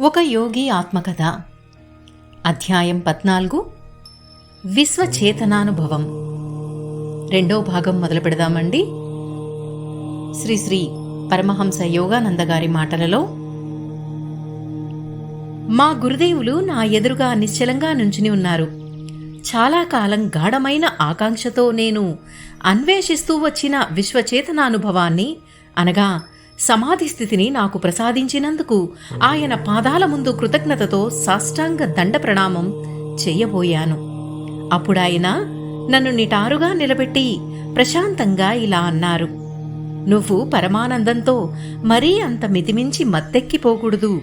ఒక యోగి ఆత్మకథ. అధ్యాయం పద్నాలుగు. విశ్వచేతనానుభవం. రెండో భాగం మొదలు పెడదామండి. శ్రీ శ్రీ పరమహంస యోగానంద గారి మాటలలో మా గురుదేవులు నా ఎదురుగా నిశ్చలంగా నుంచుని ఉన్నారు. చాలా కాలం గాఢమైన ఆకాంక్షతో నేను అన్వేషిస్తూ వచ్చిన విశ్వచేతనానుభవాన్ని అనగా సమాధి స్థితిని నాకు ప్రసాదించినందుకు ఆయన పాదాల ముందు కృతజ్ఞతతో సాష్టాంగ దండ ప్రణామం చెయ్యబోయాను అప్పుడాయన నన్ను నిటారుగా నిలబెట్టి ప్రశాంతంగా ఇలా అన్నారు నువ్వు పరమానందంతో మరీ అంత మితిమించి మత్తెక్కిపోకూడదు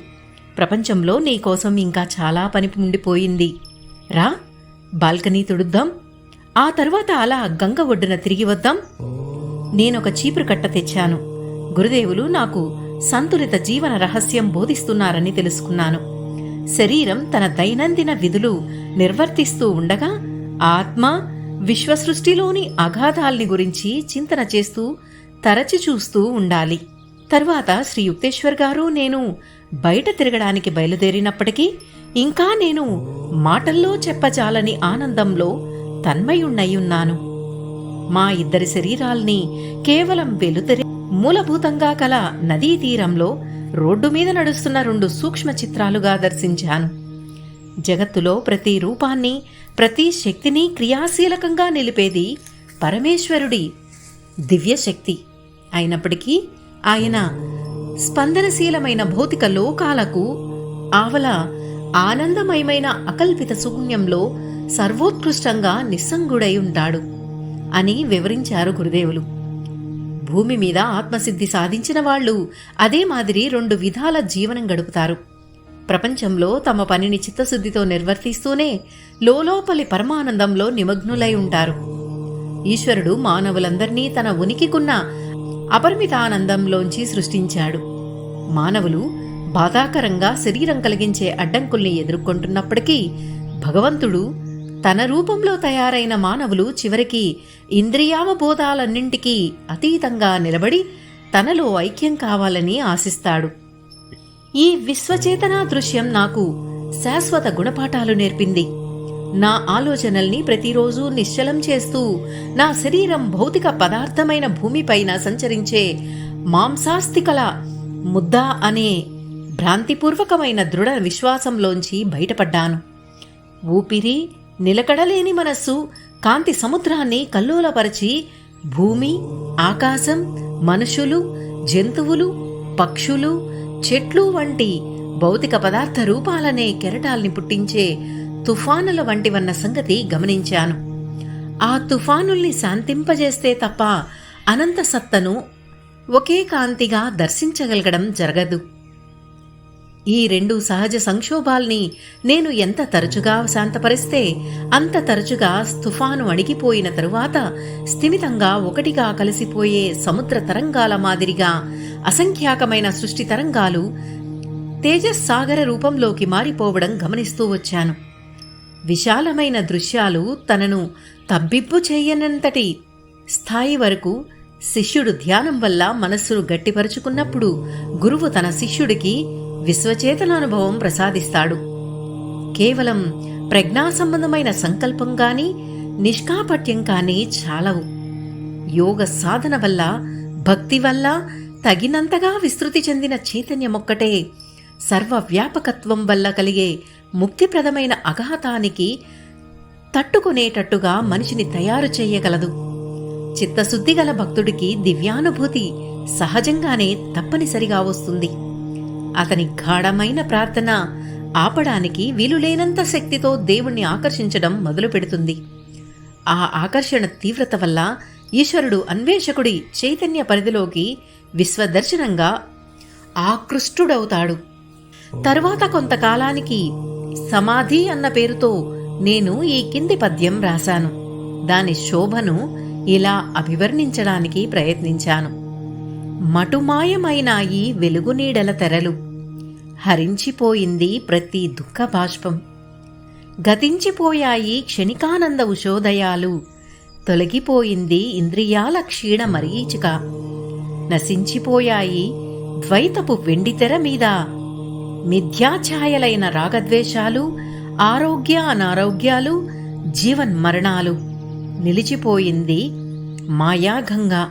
ప్రపంచంలో నీకోసం ఇంకా చాలా పని ఉండిపోయింది. రా బాల్కనీ తుడుద్దాం. ఆ తర్వాత అలా గంగ ఒడ్డున తిరిగి వద్దాం. నేనొక చీపురు కట్ట తెచ్చాను. గురుదేవులు నాకు సంతులిత జీవన రహస్యం బోధిస్తున్నారని తెలుసుకున్నాను. శరీరం తన దైనందిన విధులు నిర్వర్తిస్తూ ఉండగా ఆత్మ విశ్వసృష్టిలోని అగాధాల్ని గురించి చింతన చేస్తూ తరచి చూస్తూ ఉండాలి. తరువాత శ్రీ యుక్తేశ్వర్ గారు నేను బయట తిరగడానికి బయలుదేరినప్పటికీ ఇంకా నేను మాటల్లో చెప్పచాలని ఆనందంలో తన్మయుణ్ణయ్యున్నాను. మా ఇద్దరి శరీరాల్ని కేవలం వెలుతరి మూలభూతంగా కల నదీ తీరంలో రోడ్డు మీద నడుస్తున్న రెండు సూక్ష్మ చిత్రాలుగా దర్శించాను. జగత్తులో ప్రతి రూపాన్ని ప్రతి శక్తిని క్రియాశీలకంగా నిలిపేది పరమేశ్వరుడి దివ్యశక్తి. అయినప్పటికీ ఆయన స్పందనశీలమైన భౌతిక లోకాలకు ఆవల ఆనందమయమైన అకల్పిత శూన్యంలో సర్వోత్కృష్టంగా నిస్సంగుడై ఉంటాడు అని వివరించారు గురుదేవులు. భూమి మీద ఆత్మసిద్ధి సాధించిన వాళ్ళు అదే మాదిరి రెండు విధాల జీవనం గడుపుతారు. ప్రపంచంలో తమ పనిని చిత్తశుద్ధితో నిర్వర్తిస్తూనే లోలోపలి పరమానందంలో నిమగ్నులై ఉంటారు. ఈశ్వరుడు మానవులందర్నీ తన ఉనికికున్న అపరిమిత ఆనందంలోంచి సృష్టించాడు. మానవులు బాధాకరంగా శరీరం కలిగించే అడ్డంకుల్ని ఎదుర్కొంటున్నప్పటికీ భగవంతుడు తన రూపంలో తయారైన మానవులు చివరికి ఇంద్రియావబోధాలన్నింటికీ అతీతంగా నిలబడి తనలో ఐక్యం కావాలని ఆశిస్తాడు. ఈ విశ్వచేతనా దృశ్యం నాకు శాశ్వత గుణపాఠాలు నేర్పింది. నా ఆలోచనల్ని ప్రతిరోజు నిశ్చలం చేస్తూ నా శరీరం భౌతిక పదార్థమైన భూమిపైన సంచరించే మాంసాస్తికల ముద్ద అనే భ్రాంతిపూర్వకమైన దృఢ విశ్వాసంలోంచి బయటపడ్డాను. ఊపిరి నిలకడలేని మనస్సు కాంతి సముద్రాన్ని కల్లోలపరిచి భూమి ఆకాశం మనుషులు జంతువులు పక్షులు చెట్లు వంటి భౌతిక పదార్థ రూపాలనే కెరటాల్ని పుట్టించే తుఫానుల వంటివన్న సంగతి గమనించాను. ఆ తుఫానుల్ని శాంతింపజేస్తే తప్ప అనంత సత్తను ఒకే కాంతిగా దర్శించగలగడం జరగదు. ఈ రెండు సహజ సంక్షోభాల్ని నేను ఎంత తరచుగా శాంతపరిస్తే అంత తరచుగా తుఫాను అణిగిపోయిన తరువాత స్థిమితంగా ఒకటిగా కలిసిపోయే సముద్ర తరంగాల మాదిరిగా అసంఖ్యాకమైన సృష్టి తరంగాలు తేజస్సాగర రూపంలోకి మారిపోవడం గమనిస్తూ వచ్చాను. విశాలమైన దృశ్యాలు తనను తబ్బిబ్బు చేయనంతటి స్థాయి వరకు శిష్యుడు ధ్యానం వల్ల మనస్సును గట్టిపరుచుకున్నప్పుడు గురువు తన శిష్యుడికి విశ్వచేతనానుభవం ప్రసాదిస్తాడు. కేవలం ప్రజ్ఞా సంబంధమైన సంకల్పం కానీ నిష్కాపట్యం కానీ చాలవు. యోగ సాధన వల్ల భక్తి వల్ల తగినంతగా విస్తృతి చెందిన చైతన్యమొక్కటే సర్వవ్యాపకత్వం వల్ల కలిగే ముక్తిప్రదమైన అఘాతానికి తట్టుకునేటట్టుగా మనిషిని తయారు చేయగలదు. చిత్తశుద్ధి గల భక్తుడికి దివ్యానుభూతి సహజంగానే తప్పనిసరిగా వస్తుంది. అతని గాఢమైన ప్రార్థన ఆపడానికి వీలులేనంత శక్తితో దేవుణ్ణి ఆకర్షించడం మొదలు పెడుతుంది ఆ ఆకర్షణ తీవ్రత వల్ల ఈశ్వరుడు అన్వేషకుడి చైతన్య పరిధిలోకి విశ్వదర్శనంగా ఆకృష్టుడవుతాడు. తరువాత కొంతకాలానికి సమాధి అన్న పేరుతో నేను ఈ కింది పద్యం రాశాను. దాని శోభను ఇలా అభివర్ణించడానికి ప్రయత్నించాను. మటుమాయమైనాయి వెలుగునీడల తెరలు. హరించిపోయింది ప్రతి దుఃఖ బాష్పం గతించిపోయాయి క్షణికానంద ఉషోదయాలు. తొలగిపోయింది ఇంద్రియాల క్షీణ మరీచిక. నశించిపోయాయి ద్వైతపు వెండితెర మీద. మిథ్యాఛాయలైన రాగద్వేషాలు ఆరోగ్య అనారోగ్యాలు జీవన్మరణాలు. నిలిచిపోయింది మాయాగంగా.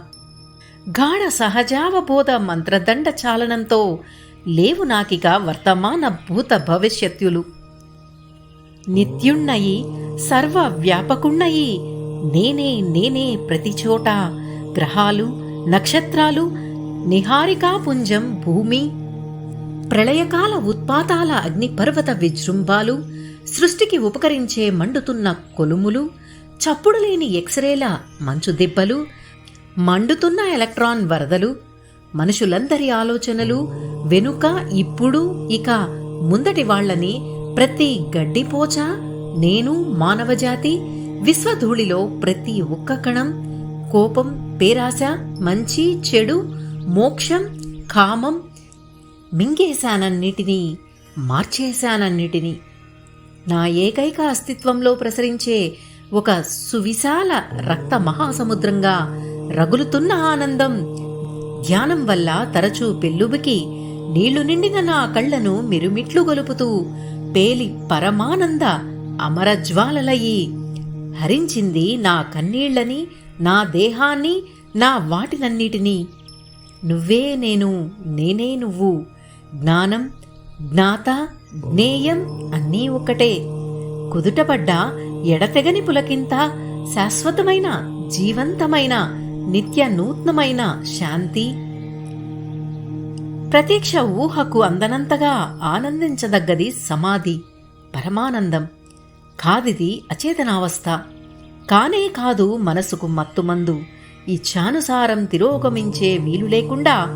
గాఢ సహజావబోధ మంత్రదండ చాలనంతో లేవు నాకిక వర్తమాన భూత భవిష్యత్తులు నిత్యున్నయి సర్వ వ్యాపకున్నయి నేనే నేనే ప్రతి చోట గ్రహాలు నక్షత్రాలు నిహారికాపుంజం భూమి ప్రళయకాల ఉత్పాతాల అగ్నిపర్వత విజృంభాలు సృష్టికి ఉపకరించే మండుతున్న కొలుములు చప్పుడు లేని ఎక్స్రేల మంచు దిబ్బలు మండుతున్న ఎలక్ట్రాన్ వరదలు మనుషులందరి ఆలోచనలు వెనుక ఇప్పుడు ఇక ముందటి వాళ్ళని ప్రతి గడ్డిపోచ నేను మానవజాతి విశ్వధూళిలో ప్రతి ఒక్క కణం కోపం పేరాశ మంచి చెడు మోక్షం కామం మింగేశానన్నిటినీ మార్చేశానన్నిటినీ. నా ఏకైక అస్తిత్వంలో ప్రసరించే ఒక సువిశాల రక్త మహాసముద్రంగా రగులుతున్న ఆనందం. ధ్యానం వల్ల తరచూ పెళ్ళుబికి నీళ్ళు నిండిన నా కళ్ళను మిరుమిట్లు గొలుపుతూ పేలి పరమానంద అమరజ్వాలలయి హరించింది నా కన్నీళ్ళని నా దేహాన్ని నా వాటినన్నిటినీ. నువ్వే నేను నేనే నువ్వు. జ్ఞానం జ్ఞాత జ్ఞేయం అన్నీ ఒక్కటే. కుదుటపడ్డ ఎడతెగని పులకింత శాశ్వతమైన జీవంతమైన నిత్య నూత్నమైన శాంతి. ప్రత్యక్ష ఊహకు అందనంతగా ఆనందించదగ్గది సమాధి పరమానందం. కాదిది అచేతనావస్థ. కానే కాదు మనసుకు మత్తుమందు. ఇచ్ఛానుసారం తిరోగమించే వీలు లేకుండా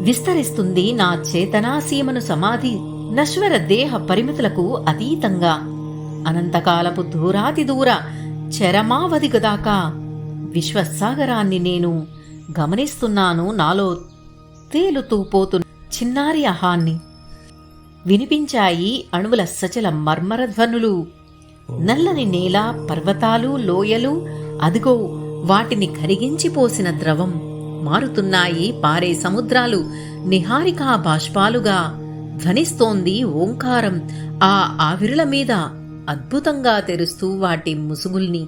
విస్తరిస్తుంది నా చేతనాసీమను సమాధి నశ్వర దేహ పరిమితులకు అతీతంగా. అనంతకాలపు దూరాతి దూర చరమావధి దాకా విశ్వసాగరాన్ని నేను గమనిస్తున్నాను. నాలో తేలుతూ పోతున్న చిన్నారి అహాన్ని వినిపించాయి అణువుల సచల మర్మరధ్వనులు. నల్లని నేల పర్వతాలు లోయలు అదిగో వాటిని కరిగించిపోసిన ద్రవం మారుతున్నాయి పారే సముద్రాలు నిహారికా బాష్పాలుగా ధ్వనిస్తోంది ఓంకారం. ఆ ఆవిరుల మీద అద్భుతంగా తెరుస్తూ వాటి ముసుగుల్ని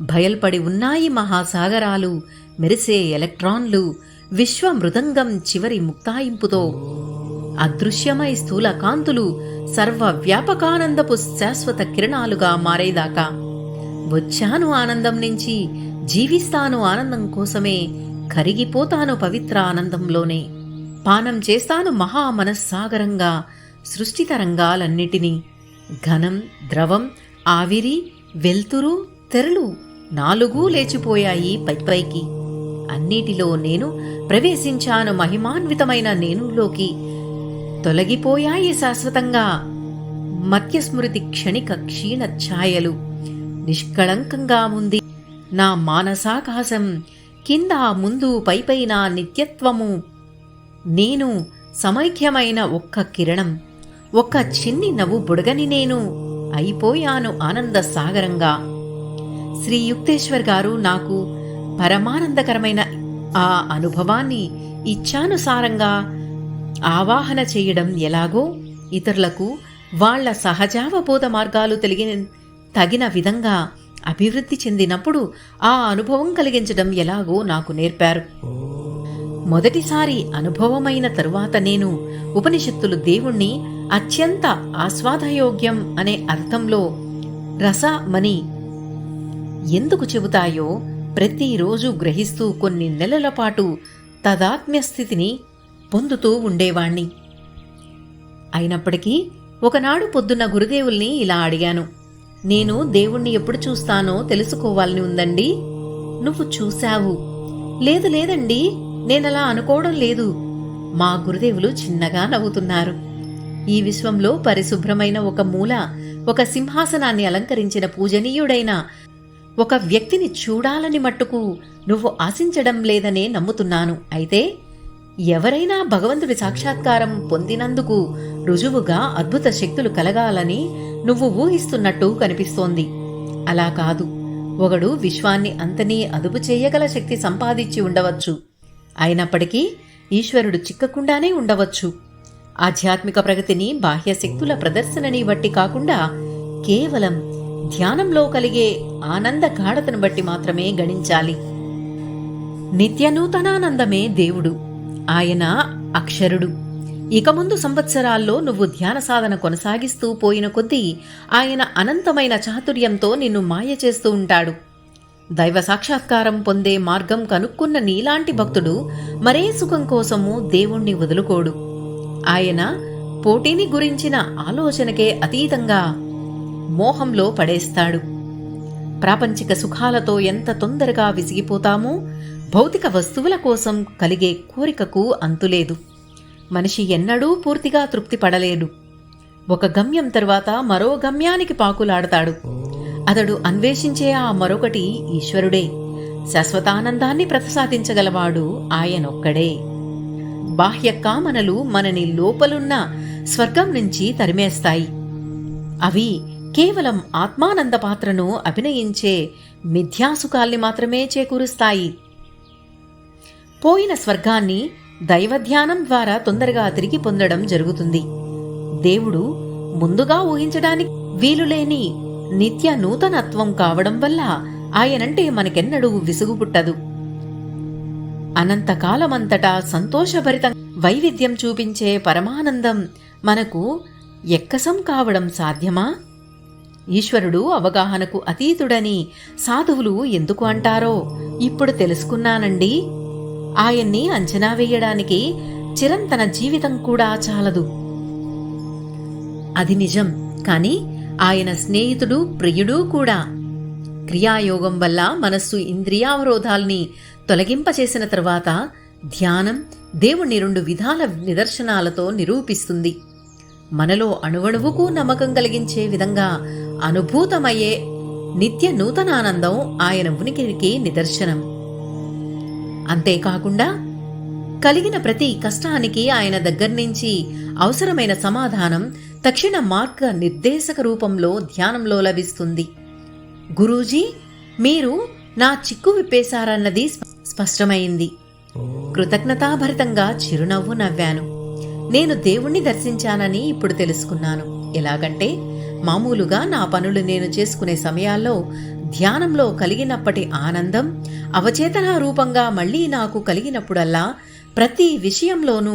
భయల్పడి ఉన్నాయి మహాసాగరాలు. మెరిసే ఎలక్ట్రాన్లు విశ్వ మృదంగం చివరి ముక్తాయింపుతో అదృశ్యమై స్థూల కాంతులు సర్వ వ్యాపకానందపు శాశ్వత కిరణాలుగా మారేదాకా. వచ్చాను ఆనందం నుంచి జీవిస్తాను ఆనందం కోసమే కరిగిపోతాను పవిత్ర ఆనందంలోనే. పానం చేస్తాను మహా మనస్సాగరంగా సృష్టి తరంగాలన్నిటినీ ఘనం ద్రవం ఆవిరి వెల్తురు తెరలు నాలుగూ లేచిపోయాయి పైపైకి అన్నిటిలో నేను ప్రవేశించాను మహిమాన్వితమైన నేనులోకి. తొలగిపోయాయి శాశ్వతంగా. మత్యస్మృతి క్షణిక క్షీణ ఛాయలు. నిష్కళంకంగా ఉంది. నా మానసాకాశం కింద ముందు పైపైన నిత్యత్వము. నేను సమైక్యమైన ఒక్క కిరణం ఒక్క చిన్ని నవ్వు బుడగని నేను. అయిపోయాను ఆనంద సాగరంగా శ్రీ యుక్తేశ్వర్ గారు నాకు పరమానందకరమైన ఆ అనుభవాన్ని ఇచ్చానుసారంగా ఆవాహన చేయడం ఎలాగో ఇతరులకు వాళ్ళ సహజావబోధ మార్గాలు తెలిగిన తగిన విధంగా అభివృద్ధి చెందినప్పుడు ఆ అనుభవం కలిగించడం ఎలాగో నాకు నేర్పారు. మొదటిసారి అనుభవమైన తరువాత నేను ఉపనిషత్తులు దేవుణ్ణి అత్యంత ఆస్వాదయోగ్యం అనే అర్థంలో రసమని ఎందుకు చెబుతాయో ప్రతిరోజు గ్రహిస్తూ కొన్ని నెలల పాటు తదాత్మ్య స్థితిని పొందుతూ ఉండేవాణ్ణి. అయినప్పటికీ ఒకనాడు పొద్దున్న గురుదేవుల్ని ఇలా అడిగాను నేను దేవుణ్ణి ఎప్పుడు చూస్తానో తెలుసుకోవాలని ఉందండి? నువ్వు చూశావు. లేదు లేదండి నేనలా అనుకోవడం లేదు. మా గురుదేవులు చిన్నగా నవ్వుతున్నారు. ఈ విశ్వంలో పరిశుభ్రమైన ఒక మూల ఒక సింహాసనాన్ని అలంకరించిన పూజనీయుడైన ఒక వ్యక్తిని చూడాలని మట్టుకు నువ్వు ఆశించడం లేదనే నమ్ముతున్నాను. అయితే ఎవరైనా భగవంతుడి సాక్షాత్కారం పొందినందుకు రుజువుగా అద్భుత శక్తులు కలగాలని నువ్వు ఊహిస్తున్నట్టు కనిపిస్తోంది. అలా కాదు. ఒకడు విశ్వాన్ని అంతనీ అదుపు చేయగల శక్తి సంపాదించి ఉండవచ్చు. అయినప్పటికీ ఈశ్వరుడు చిక్కకుండానే ఉండవచ్చు. ఆధ్యాత్మిక ప్రగతిని బాహ్య శక్తుల ప్రదర్శనని బట్టి కాకుండా కేవలం ధ్యానంలో కలిగే ఆనంద గాఢతను బట్టి మాత్రమే గణించాలి. నిత్యనూతనానందమే దేవుడు ఆయన అక్షరుడు. ఇక ముందు సంవత్సరాల్లో నువ్వు ధ్యాన సాధన కొనసాగిస్తూ పోయిన కొద్దీ ఆయన అనంతమైన చాతుర్యంతో నిన్ను మాయ చేస్తూ ఉంటాడు. దైవ సాక్షాత్కారం పొందే మార్గం కనుక్కున్న నీలాంటి భక్తుడు మరే సుఖం కోసము దేవుణ్ణి వదులుకోడు. ఆయన పోటీని గురించిన ఆలోచనకే అతీతంగా మోహంలో పడేస్తాడు. ప్రాపంచిక సుఖాలతో ఎంత తొందరగా విసిగిపోతామో భౌతిక వస్తువుల కోసం కలిగే కోరికకు అంతులేదు. మనిషి ఎన్నడూ పూర్తిగా తృప్తి పడలేడు. ఒక గమ్యం తర్వాత మరో గమ్యానికి పాకులాడతాడు. అతడు అన్వేషించే ఆ మరొకటి ఈశ్వరుడే. శాశ్వతానందాన్ని ప్రసాదించగలవాడు ఆయనొక్కడే. బాహ్య కామనలు మనని లోపలున్న స్వర్గం నుంచి తరిమేస్తాయి. అవి కేవలం ఆత్మానంద పాత్రను అభినయించే మిథ్యాసుఖాల్ని మాత్రమే చేకూరుస్తాయి. పోయిన స్వర్గాన్ని దైవధ్యానం ద్వారా తొందరగా తిరిగి పొందడం జరుగుతుంది. దేవుడు ముందుగా ఊహించడానికి వీలులేని నిత్య నూతనత్వం కావడం వల్ల ఆయనంటే మనకెన్నడూ విసుగు పుట్టదు అనంతకాలమంతటా సంతోషభరితం వైవిధ్యం చూపించే పరమానందం మనకు ఎక్కసం కావడం సాధ్యమా? ఈశ్వరుడు అవగాహనకు అతీతుడని సాధువులు ఎందుకు అంటారో ఇప్పుడు తెలుసుకున్నానండి. ఆయన్ని అంచనా వేయడానికి చిరంతన జీవితం కూడా చాలదు. అది నిజం కాని ఆయన స్నేహితుడు ప్రియుడు కూడా. క్రియాయోగం వల్ల మనస్సు ఇంద్రియావరోధాల్ని తొలగింపచేసిన తర్వాత ధ్యానం దేవుణ్ణి రెండు విధాల నిదర్శనాలతో నిరూపిస్తుంది. మనలో అణువణువుకు నమ్మకం కలిగించే విధంగా అనుభూతమయ్యే నిత్య నూతనానందం ఆయన ఉనికికి నిదర్శనం. అంతేకాకుండా కలిగిన ప్రతి కష్టానికి ఆయన దగ్గర నుంచి అవసరమైన సమాధానం తక్షణ మార్గ నిర్దేశక రూపంలో ధ్యానంలో లభిస్తుంది. గురూజీ మీరు నా చిక్కు విప్పేశారన్నది స్ప- స్పష్టమైంది. కృతజ్ఞతాభరితంగా చిరునవ్వు నవ్వాను. నేను దేవుణ్ణి దర్శించానని ఇప్పుడు తెలుసుకున్నాను. ఎలాగంటే మామూలుగా నా పనులు నేను చేసుకునే సమయాల్లో ధ్యానంలో కలిగినప్పటి ఆనందం అవచేతన రూపంగా మళ్ళీ నాకు కలిగినప్పుడల్లా ప్రతి విషయంలోనూ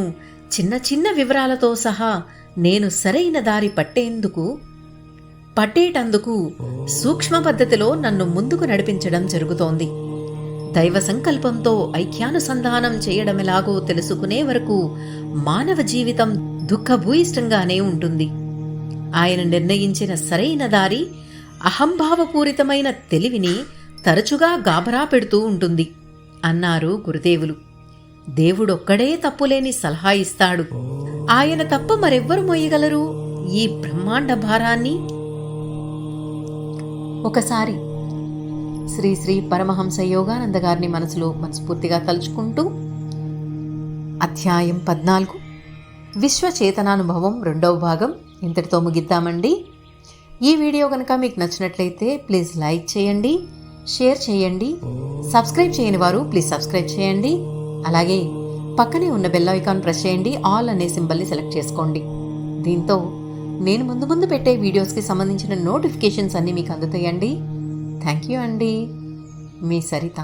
చిన్న చిన్న వివరాలతో సహా నేను సరైన దారి పట్టేందుకు పట్టేటందుకు సూక్ష్మ పద్ధతిలో నన్ను ముందుకు నడిపించడం జరుగుతోంది. దైవ సంకల్పంతో ఐక్యానుసంధానం చేయడమెలాగో తెలుసుకునే వరకు మానవ జీవితం దుఃఖభూయిష్టంగానే ఉంటుంది. ఆయన నిర్ణయించిన సరైన దారి అహంభావపూరితమైన తెలివిని తరచుగా గాబరా పెడుతూ ఉంటుంది అన్నారు గురుదేవులు. దేవుడొక్కడే తప్పులేని సలహా ఇస్తాడు. ఆయన తప్ప మరెవ్వరు మోయగలరు ఈ బ్రహ్మాండ భారాన్ని? ఒకసారి శ్రీ శ్రీ పరమహంస యోగానంద గారిని మనసులో మనస్ఫూర్తిగా తలుచుకుంటూ అధ్యాయం పద్నాలుగు. విశ్వ చేతనానుభవం రెండవ భాగం. ఇంతటితో ముగిద్దామండి. ఈ వీడియో కనుక మీకు నచ్చినట్లయితే ప్లీజ్ లైక్ చేయండి షేర్ చేయండి సబ్స్క్రైబ్ చేయని వారు ప్లీజ్ సబ్స్క్రైబ్ చేయండి. అలాగే పక్కనే ఉన్న బెల్ ఐకాన్ ప్రెస్ చేయండి ఆల్ అనే సింబల్ని సెలెక్ట్ చేసుకోండి. దీంతో నేను ముందు ముందు పెట్టే వీడియోస్కి సంబంధించిన నోటిఫికేషన్స్ అన్నీ మీకు అందుతాయండి. థ్యాంక్ యూ అండి. మీ సరిత.